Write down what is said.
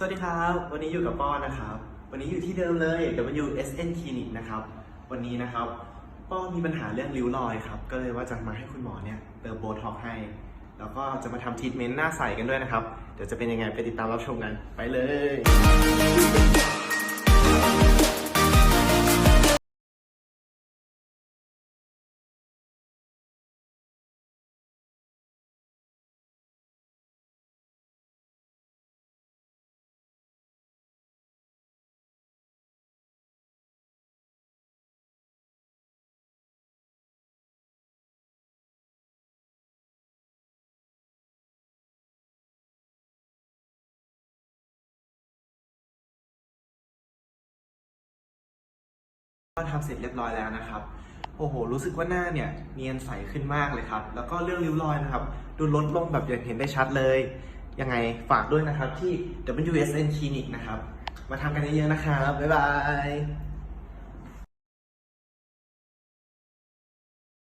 สวัสดีครับ วันนี้อยู่กับป้อนะครับ วันนี้อยู่ที่เดิมเลย WSN Clinic นะครับ วันนี้นะครับป้อมีปัญหาเรื่องริ้วรอยครับ ก็เลยว่าจะมาให้คุณหมอเนี่ยเติมโบท็อกให้ แล้วก็จะมาทำทรีทเมนต์หน้าใสกันด้วยนะครับ เดี๋ยวจะเป็นยังไงไปติดตามรับชมกัน ไปเลย ก็ทำเสร็จเรียบร้อยแล้วนะครับ โอ้โห รู้สึกว่าหน้าเนี่ยเนียนใสขึ้นมากเลยครับ แล้วก็เรื่องริ้วรอยนะครับ ดูลดลงแบบอย่างเห็นได้ชัดเลย ยังไงฝากด้วยนะครับที่ WSN Clinic นะครับ มาทำกันเยอะๆนะครับ บ๊ายบาย